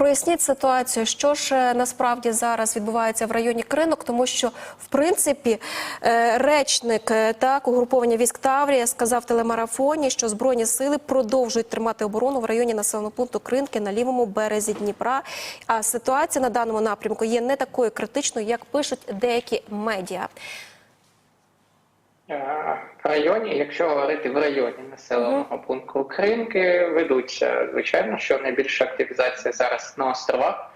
проясніть ситуацію, що ж е, насправді зараз відбувається в районі Кринок, тому що в принципі е, речник е, так угруповання військ Таврія сказав в телемарафоні, що збройні сили продовжують тримати оборону в районі населеного пункту Кринки на лівому березі Дніпра. А ситуація на даному напрямку є не такою критичною, як пишуть деякі медіа. Районі, якщо говорити в районі населеного пункту Кринки, ведуться звичайно, що найбільша активізація зараз на островах,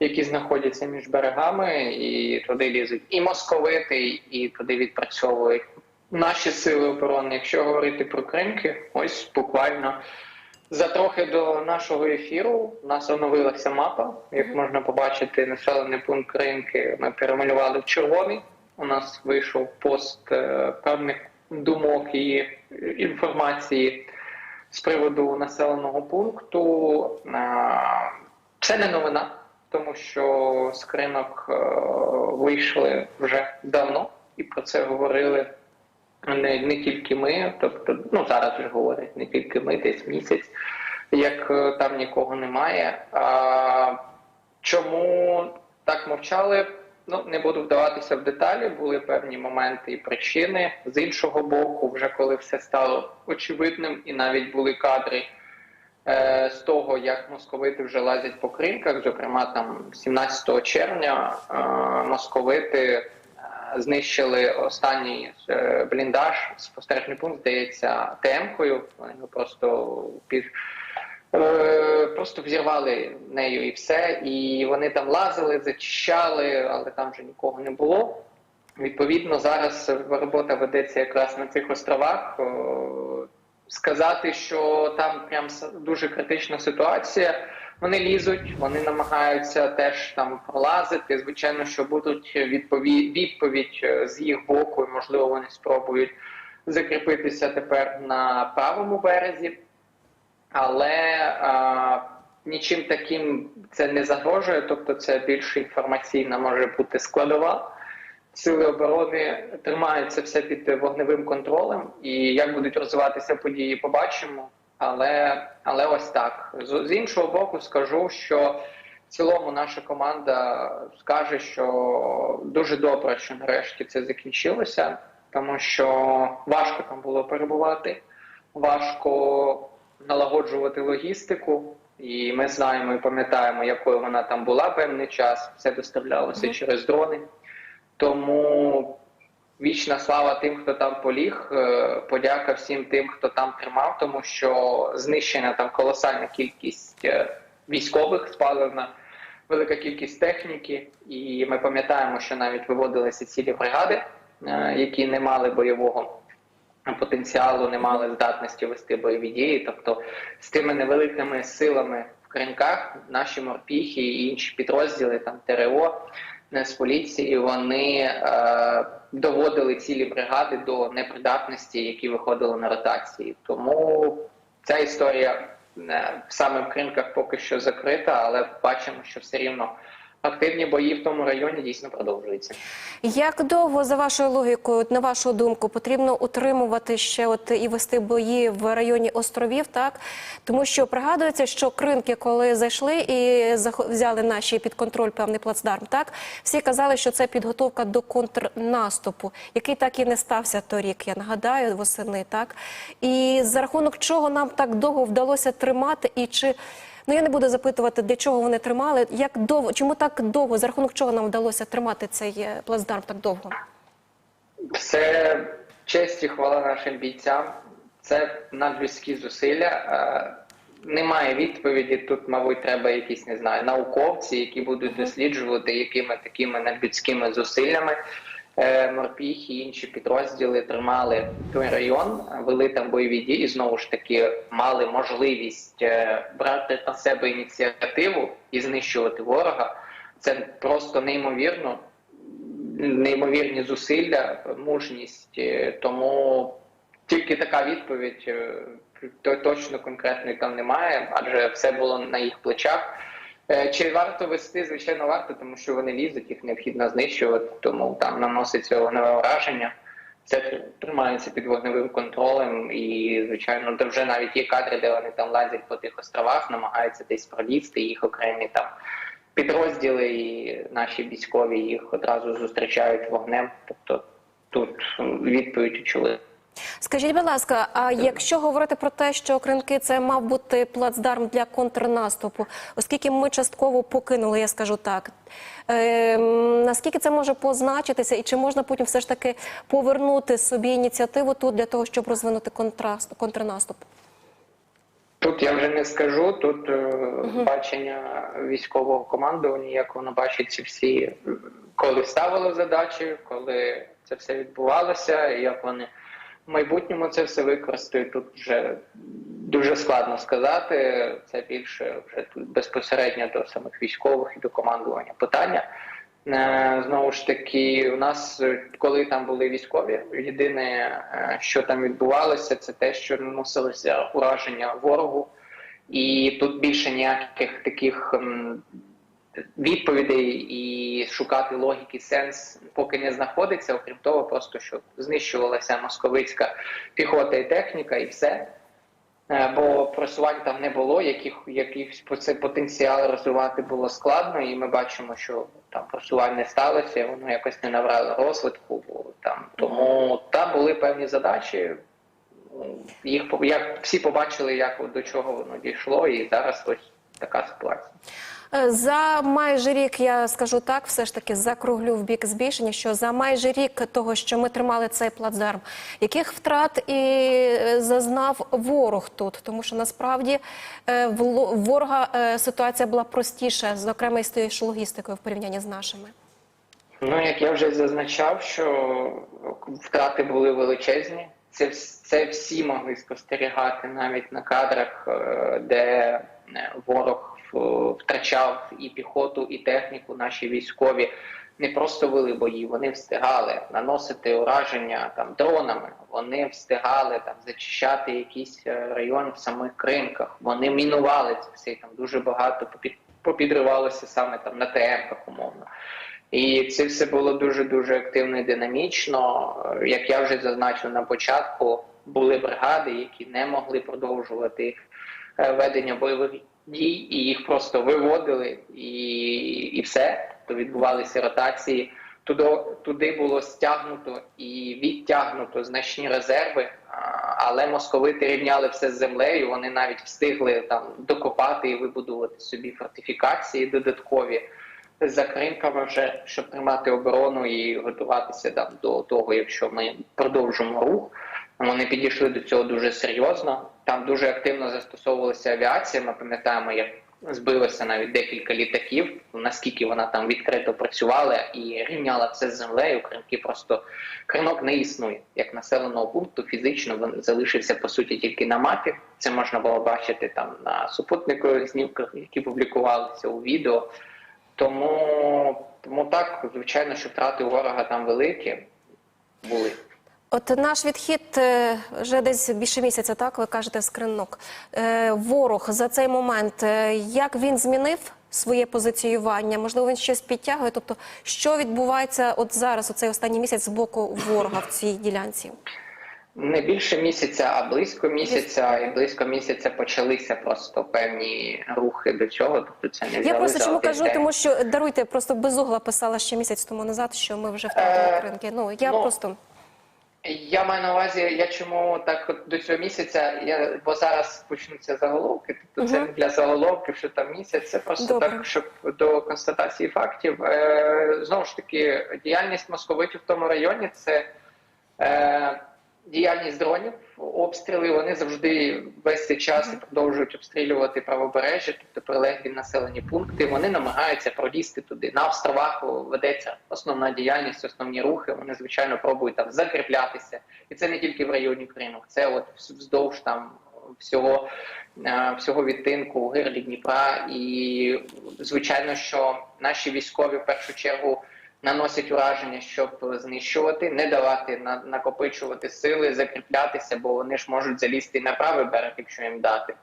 які знаходяться між берегами, і туди лізуть і московити, і туди відпрацьовують наші сили оборони. Якщо говорити про Кринки, ось буквально за трохи до нашого ефіру у нас оновилася мапа. Як можна побачити, населений пункт Кринки ми перемалювали в червоний. У нас вийшов пост е, певних думок і інформації з приводу населеного пункту. Це не новина, тому що з кринок е, вийшли вже давно і про це говорили не, не тільки ми, тобто, ну зараз вже говорять не тільки ми, десь місяць, як е, там нікого немає. А, чому так мовчали? Ну, не буду вдаватися в деталі, були певні моменти і причини. З іншого боку, вже коли все стало очевидним, і навіть були кадри е, з того, як московити вже лазять по кринках, зокрема там 17 червня е, московити е, знищили останній е, бліндаж, спостережний пункт, здається, ТМ-кою. Вони його просто під Просто взірвали нею і все, і вони там лазили, зачищали, але там вже нікого не було. Відповідно, зараз робота ведеться якраз на цих островах. Е, Сказати, що там прям дуже критична ситуація. Вони лізуть, вони намагаються теж там пролазити. Звичайно, що будуть відповідь, відповідь е, з їх боку, і можливо, вони спробують закріпитися тепер на правому березі але а, нічим таким це не загрожує, тобто це більш інформаційна може бути складова. Сили оборони тримаються все під вогневим контролем, і як будуть розвиватися події, побачимо. Але, але ось так. З, з іншого боку, скажу, що в цілому наша команда скаже, що дуже добре, що нарешті це закінчилося, тому що важко там було перебувати, важко налагоджувати логістику. І ми знаємо і пам'ятаємо, якою вона там була певний час. Все доставлялося через дрони. Тому вічна слава тим, хто там поліг. е, Подяка всім тим, хто там тримав, тому що знищена там колосальна кількість е, військових, спалена велика кількість техніки. І ми пам'ятаємо, що навіть виводилися цілі бригади, е, які не мали бойового потенціалу, не мали здатності вести бойові дії. Тобто з тими невеликими силами в кринках наші морпіхи і інші підрозділи, там ТРО, Нацполіції, вони е, доводили цілі бригади до непридатності, які виходили на ротації. Тому ця історія е, саме в кринках поки що закрита, але бачимо, що все рівно активні бої в тому районі дійсно продовжуються. Як довго, за вашою логікою, на вашу думку, потрібно утримувати ще от і вести бої в районі островів, так тому що пригадується, що кринки, коли зайшли і взяли наші під контроль певний плацдарм, так всі казали, що це підготовка до контрнаступу, який так і не стався торік. Я нагадаю, восени, так і за рахунок чого нам так довго вдалося тримати, і чи Ну я не буду запитувати, для чого вони тримали. Як довго, чому так довго, за рахунок чого нам вдалося тримати цей е, плацдарм так довго? Це честь і хвала нашим бійцям. Це надлюдські зусилля. Е, Немає відповіді. Тут, мабуть, треба якісь не знаю, науковці, які будуть досліджувати, якими такими надлюдськими зусиллями е, морпіхи і інші підрозділи тримали той район, вели там бойові дії. Знову ж таки, мали можливість е, брати на себе ініціативу і знищувати ворога. Це просто неймовірно неймовірні зусилля, мужність. Е, Тому тільки така відповідь точно конкретної там немає, адже все було на їх плечах. Е, Чи варто вести? Звичайно, варто, тому що вони лізуть, їх необхідно знищувати, тому там наноситься вогневе враження. Це тримається під вогневим контролем, і звичайно, де вже навіть є кадри, де вони там лазять по тих островах, намагаються десь пролізти їх окремі там підрозділи, і наші військові їх одразу зустрічають вогнем. Тобто тут відповідь очевидна. Скажіть, будь ласка, а якщо говорити про те, що Кринки це мав бути плацдарм для контрнаступу, оскільки ми частково покинули, я скажу так, е, наскільки це може позначитися, і чи можна потім все ж таки повернути собі ініціативу тут для того, щоб розвинути контраст, контрнаступ? Тут я вже не скажу. Тут е, бачення військового командування, як воно бачить ці всі, коли ставило задачі, коли це все відбувалося, як вони в майбутньому це все використають. Тут вже дуже складно сказати. Це більше вже тут безпосередньо до самих військових і до командування питання. Е, Знову ж таки, у нас, е, коли там були військові, єдине, е, що там відбувалося, це те, що наносилося ураження ворогу, і тут більше ніяких таких відповідей і шукати логіки, сенс поки не знаходиться. Окрім того, просто що знищувалася московицька піхота і техніка, і все. Е, Бо просувань там не було, яких по- це потенціал розвивати було складно, і ми бачимо, що там просувань не сталося, воно якось не набрало розвитку. Там тому там були певні задачі. Їх як всі побачили, як до чого воно дійшло, і зараз ось така ситуація. Е, За майже рік я скажу так, все ж таки закруглю в бік збільшення. Що за майже рік того, що ми тримали цей плацдарм, яких втрат і е, зазнав ворог тут? Тому що насправді е, в ворога ситуація була простіша, зокрема і з тією логістикою в порівнянні з нашими. Ну, як я вже зазначав, що втрати були величезні. Це, це всі могли спостерігати навіть на кадрах, де ворог втрачав і піхоту, і техніку. Наші військові не просто вели бої, вони встигали наносити ураження там дронами. Вони встигали там зачищати якийсь е, район в самих кринках. Вони мінували це все. Там дуже багато попід- попідривалося саме там на ТМ-ках, умовно. І це все було дуже дуже активно і динамічно. Е, Як я вже зазначив на початку, були бригади, які не могли продовжувати е, ведення бойових дій, і їх просто виводили, і, і все. Тобто відбувалися ротації. Туди, туди було стягнуто і відтягнуто значні резерви, але московити рівняли все з землею. Вони навіть встигли там докопати і вибудувати собі фортифікації додаткові за кринками вже, щоб тримати оборону і готуватися там до того, якщо ми продовжимо рух. Вони підійшли до цього дуже серйозно. Там дуже активно застосовувалася авіація. Ми пам'ятаємо, як збилося навіть декілька літаків. Наскільки вона там відкрито працювала і рівняла все з землею. Кринки просто кринок не існує як населеного пункту. Фізично він залишився по суті тільки на мапі. Це можна було бачити там на супутникових знімках, які публікувалися у відео. Тому, тому так, звичайно, що втрати ворога там великі були. От наш відхід е, вже десь більше місяця, так ви кажете, з кринок. Е, Ворог за цей момент, е, як він змінив своє позиціювання? Можливо, він щось підтягує. Тобто, що відбувається от зараз, у цей останній місяць з боку ворога в цій ділянці? Не більше місяця, а близько місяця, і близько місяця почалися просто певні рухи до цього. Тобто це не Я просто чому кажу, день. тому що даруйте, просто безугла писала ще місяць тому назад, що ми вже втратили Е, кринки. Ну я ну, просто Я маю на увазі, я чому так от до цього місяця, я бо зараз почнуться заголовки. Тобто це не для заголовків, що там місяць, це просто Добре. так, щоб до констатації фактів. Е, знову ж таки, діяльність московитів в тому районі це. Е, Діяльність дронів, обстріли, вони завжди весь цей час продовжують обстрілювати правобережжя, тобто прилеглі населені пункти. Вони намагаються пролізти туди. На островах ведеться основна діяльність, основні рухи. Вони звичайно пробують там закріплятися, і це не тільки в районі Криму, це от вздовж там всього, е, всього відтинку гирлі Дніпра. І звичайно, що наші військові в першу чергу наносять ураження, щоб знищувати, не давати на, накопичувати сили, закріплятися, бо вони ж можуть залізти на правий берег, якщо їм дати.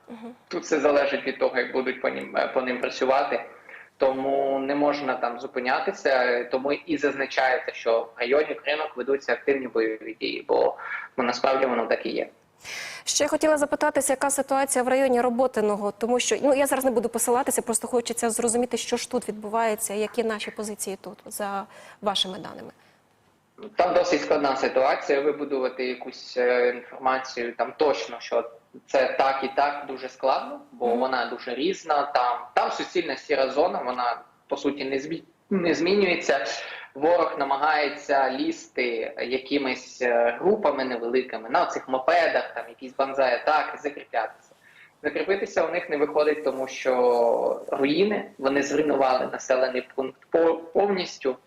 Тут все залежить від того, як будуть по ним, по ним працювати. тому не можна там зупинятися. Тому і зазначається, що в районі Кринок ведуться активні бойові дії, бо ну, насправді воно так і є. Ще хотіла запитатися, яка ситуація в районі Роботиного, тому що ну я зараз не буду посилатися, просто хочеться зрозуміти, що ж тут відбувається, які наші позиції тут за вашими даними. Там досить складна ситуація. Вибудувати якусь е, інформацію там точно, що це так і так дуже складно, бо Мгм. вона дуже різна. Там там суцільна сіра зона, вона по суті не змі... не змінюється. Ворог намагається лізти якимись е, групами невеликими на цих мопедах, там якісь банзай атаки, закріплятися. Закріпитися у них не виходить, тому що руїни вони зруйнували населений пункт по- повністю.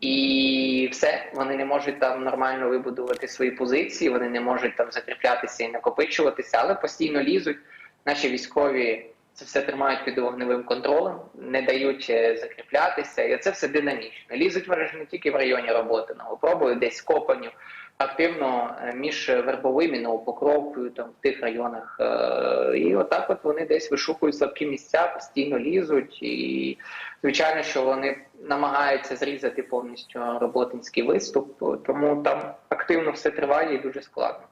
І все, вони не можуть там нормально вибудувати свої позиції, вони не можуть там закріплятися і накопичуватися, але постійно лізуть. Наші військові це все тримають під вогневим контролем, не дають закріплятися, і це все динамічно. Лізуть ж не тільки в районі Роботиного, пробують десь копанню активно е, між Вербовим і Новопокровкою, там в тих районах. е, І отак от вони десь вишукують слабкі місця, постійно лізуть і Звичайно, що вони намагаються зрізати повністю роботинський виступ, тому там активно все триває і дуже складно.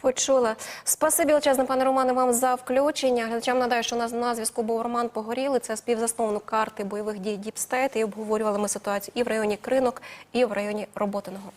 Почула. Спасибі величезне, пане Романе, вам за включення. Глядачам надаю, що у нас на зв'язку був Роман Погоріли. Це співзасновник карти бойових дій Діпстейт. І обговорювали ми ситуацію і в районі Кринок, і в районі Роботиного.